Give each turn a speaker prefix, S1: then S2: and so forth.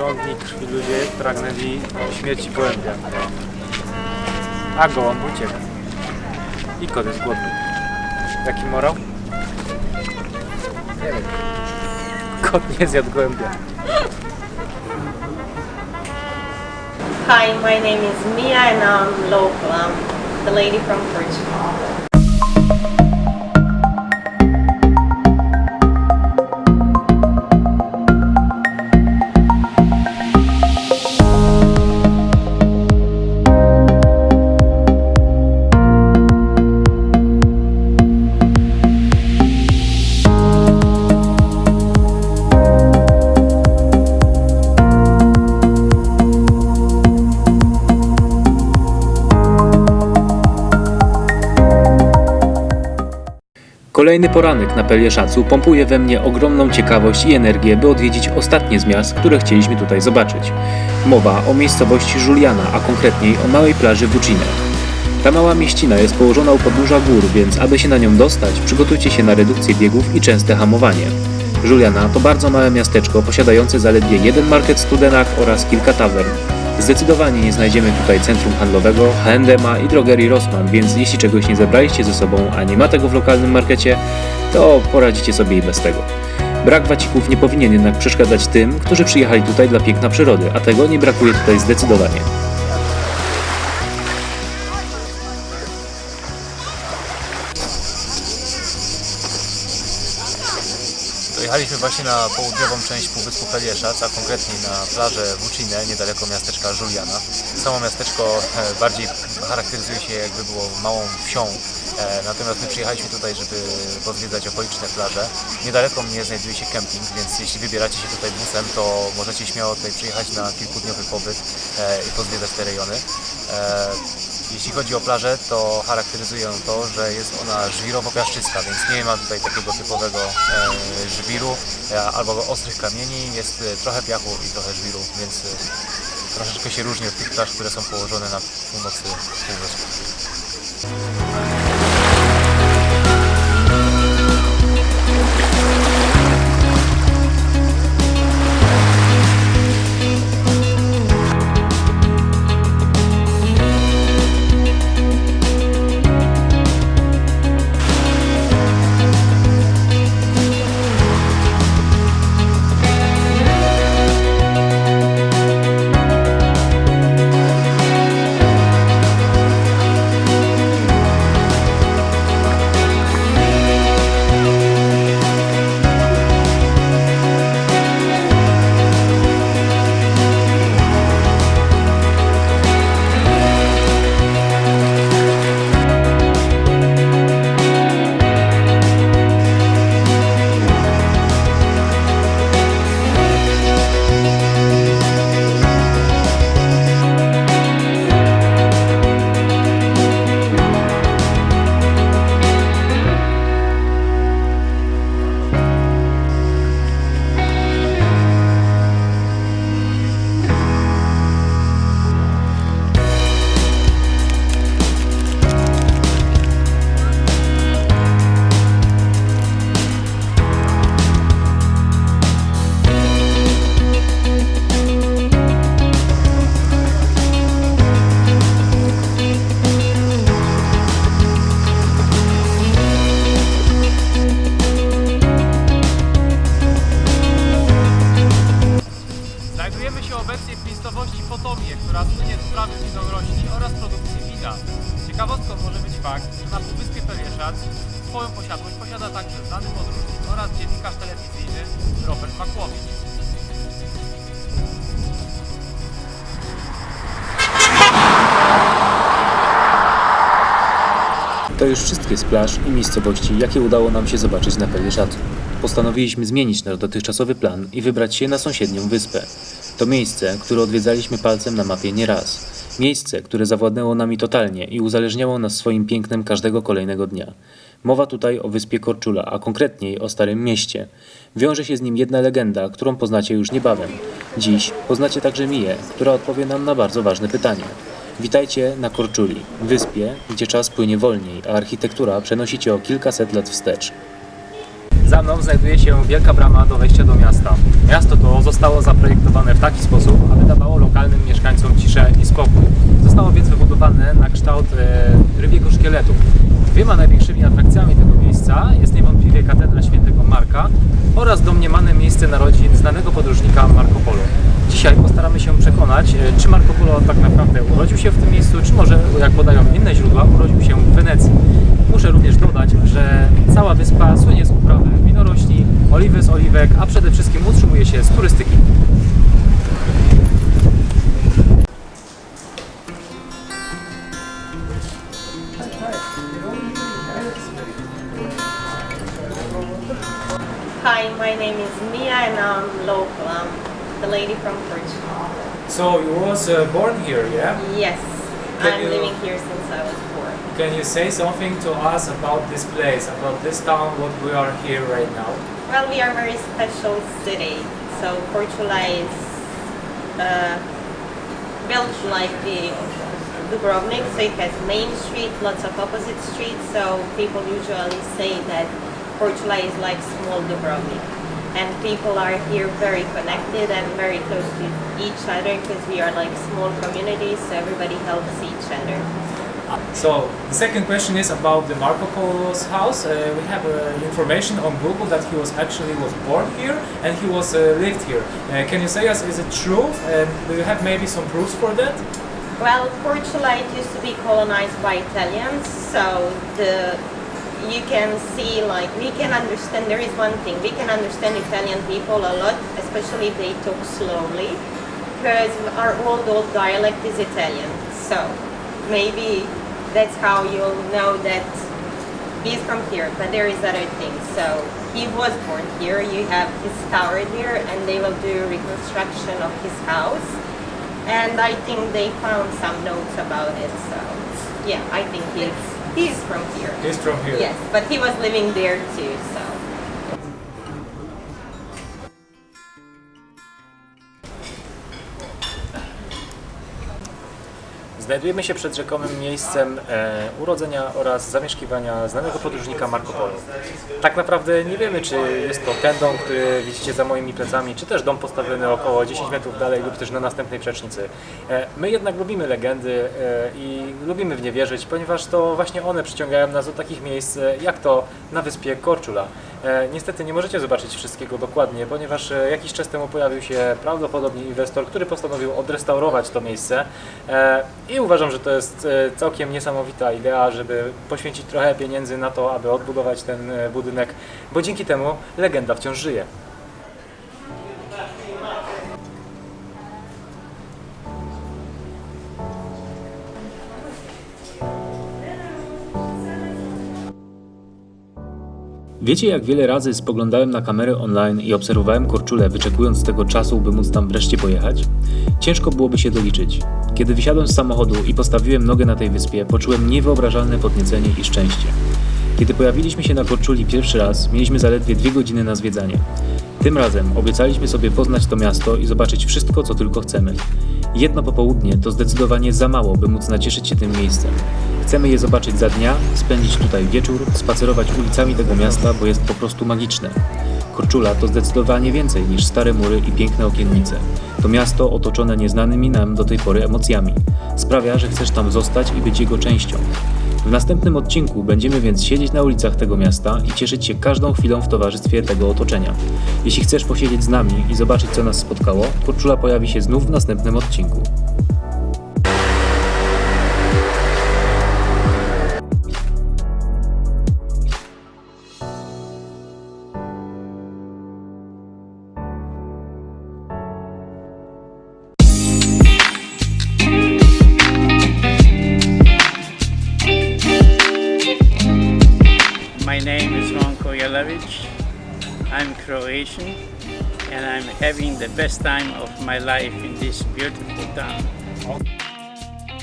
S1: żądni krwi ludzie pragnęli śmierci gołębia. A gołąb uciekł. I kot jest głodny. Jaki morał? Nie wiem. Kot nie zjadł gołębia.
S2: Hi, my name is Mia and I'm local. I'm the lady from Portugal.
S3: Kolejny poranek na Pelieszacu pompuje we mnie ogromną ciekawość i energię, by odwiedzić ostatnie z miast, które chcieliśmy tutaj zobaczyć. Mowa o miejscowości Juliana, a konkretniej o małej plaży Vucine. Ta mała mieścina jest położona u podnóża gór, więc aby się na nią dostać, przygotujcie się na redukcję biegów i częste hamowanie. Juliana to bardzo małe miasteczko posiadające zaledwie jeden market studenak oraz kilka tawern. Zdecydowanie nie znajdziemy tutaj centrum handlowego, H&M i drogerii Rossmann, więc jeśli czegoś nie zabraliście ze sobą, a nie ma tego w lokalnym markecie, to poradzicie sobie i bez tego. Brak wacików nie powinien jednak przeszkadzać tym, którzy przyjechali tutaj dla piękna przyrody, a tego nie brakuje tutaj zdecydowanie.
S4: Dojechaliśmy właśnie na południową część Półwyspu Pelieszac, a konkretnie na plażę Vucine, niedaleko miasteczka Juliana. Samo miasteczko e, bardziej charakteryzuje się jakby było małą wsią, e, natomiast my przyjechaliśmy tutaj, żeby pozwiedzać okoliczne plaże. Niedaleko mnie znajduje się kemping, więc jeśli wybieracie się tutaj busem, to możecie śmiało tutaj przyjechać na kilkudniowy pobyt e, i pozwiedzać te rejony. Jeśli chodzi o plażę, to charakteryzuje ją to, że jest ona żwirowo-piaszczysta, więc nie ma tutaj takiego typowego e, żwiru e, albo ostrych kamieni, jest e, trochę piachu i trochę żwiru, więc troszeczkę się różni od tych plaż, które są położone na północy półwyspu.
S1: Podróżnik oraz dziennikarz telewizyjny Robert Makłowicz.
S3: To już wszystkie z plaż i miejscowości, jakie udało nam się zobaczyć na Pelieszacu. Postanowiliśmy zmienić nasz dotychczasowy plan i wybrać się na sąsiednią wyspę. To miejsce, które odwiedzaliśmy palcem na mapie nieraz. Miejsce, które zawładnęło nami totalnie i uzależniało nas swoim pięknem każdego kolejnego dnia. Mowa tutaj o wyspie Korczula, a konkretniej o Starym Mieście. Wiąże się z nim jedna legenda, którą poznacie już niebawem. Dziś poznacie także Miję, która odpowie nam na bardzo ważne pytanie. Witajcie na Korczuli, wyspie, gdzie czas płynie wolniej, a architektura przenosi cię o kilkaset lat wstecz.
S4: Za mną znajduje się wielka brama do wejścia do miasta. Miasto to zostało zaprojektowane w taki sposób, aby dawało lokalnym mieszkańcom ciszę i spokój. Zostało więc wybudowane na kształt rybiego szkieletu. Dwiema największymi atrakcjami tego miejsca jest niewątpliwie katedra świętego Marka oraz domniemane miejsce narodzin znanego podróżnika Marco Polo. Dzisiaj postaramy się przekonać, e, czy Marco Polo tak naprawdę urodził się w tym miejscu, czy może, jak podają inne źródła, urodził się w Wenecji. Muszę również dodać, że cała wyspa słynie z uprawy winorośli, oliwy z oliwek, a przede wszystkim utrzymuje się z turystyki.
S2: Hi, my name is Mia and I'm local. I'm the lady from Portugal.
S4: So you was uh, born here, yeah?
S2: Yes,
S4: Can
S2: I'm
S4: you-
S2: living here since I was born.
S4: Can you say something to us about this place, about this town, what we are here right now?
S2: Well, we are a very special city. So Portugal is uh, built like the Dubrovnik, so it has main street, lots of opposite streets. So people usually say that Portula is like small Dubrovnik. And people are here very connected and very close to each other because we are like small communities, so everybody helps each other.
S4: So the second question is about the Marco Polo's house. Uh, we have uh, information on Google that he was actually was born here and he was uh, lived here. Uh, can you say us is it true? And do you have maybe some proofs for that?
S2: Well, Portula used to be colonized by Italians, so the you can see like we can understand. There is one thing we can understand Italian people a lot, especially if they talk slowly, because our old old dialect is Italian. So maybe that's how you'll know that he's from here. But there is other things. So he was born here. You have his tower here, and they will do reconstruction of his house and I think they found some notes about it. So yeah, I think he's he's from here.
S4: He's from here.
S2: Yes, but he was living there too. So
S4: Znajdujemy się przed rzekomym miejscem e, urodzenia oraz zamieszkiwania znanego podróżnika Marco Polo. Tak naprawdę nie wiemy, czy jest to ten dom, który widzicie za moimi plecami, czy też dom postawiony około 10 metrów dalej lub też na następnej przecznicy. E, my jednak lubimy legendy e, i lubimy w nie wierzyć, ponieważ to właśnie one przyciągają nas do takich miejsc, e, jak to na wyspie Korczula. E, niestety nie możecie zobaczyć wszystkiego dokładnie, ponieważ e, jakiś czas temu pojawił się prawdopodobnie inwestor, który postanowił odrestaurować to miejsce e, i uważam, że to jest całkiem niesamowita idea, żeby poświęcić trochę pieniędzy na to, aby odbudować ten budynek, bo dzięki temu legenda wciąż żyje. Wiecie, jak wiele razy spoglądałem na kamery online i obserwowałem Korczulę, wyczekując tego czasu, by móc tam wreszcie pojechać? Ciężko byłoby się doliczyć. Kiedy wysiadłem z samochodu i postawiłem nogę na tej wyspie, poczułem niewyobrażalne podniecenie i szczęście. Kiedy pojawiliśmy się na Korczuli pierwszy raz, mieliśmy zaledwie dwie godziny na zwiedzanie. Tym razem obiecaliśmy sobie poznać to miasto i zobaczyć wszystko, co tylko chcemy. Jedno popołudnie to zdecydowanie za mało, by móc nacieszyć się tym miejscem. Chcemy je zobaczyć za dnia, spędzić tutaj wieczór, spacerować ulicami tego miasta, bo jest po prostu magiczne. Korczula to zdecydowanie więcej niż stare mury i piękne okiennice. To miasto otoczone nieznanymi nam do tej pory emocjami. Sprawia, że chcesz tam zostać i być jego częścią. W następnym odcinku będziemy więc siedzieć na ulicach tego miasta i cieszyć się każdą chwilą w towarzystwie tego otoczenia. Jeśli chcesz posiedzieć z nami i zobaczyć, co nas spotkało, Korczula pojawi się znów w następnym odcinku.
S5: I'm Croatian and I'm having the best time of my life in this beautiful town.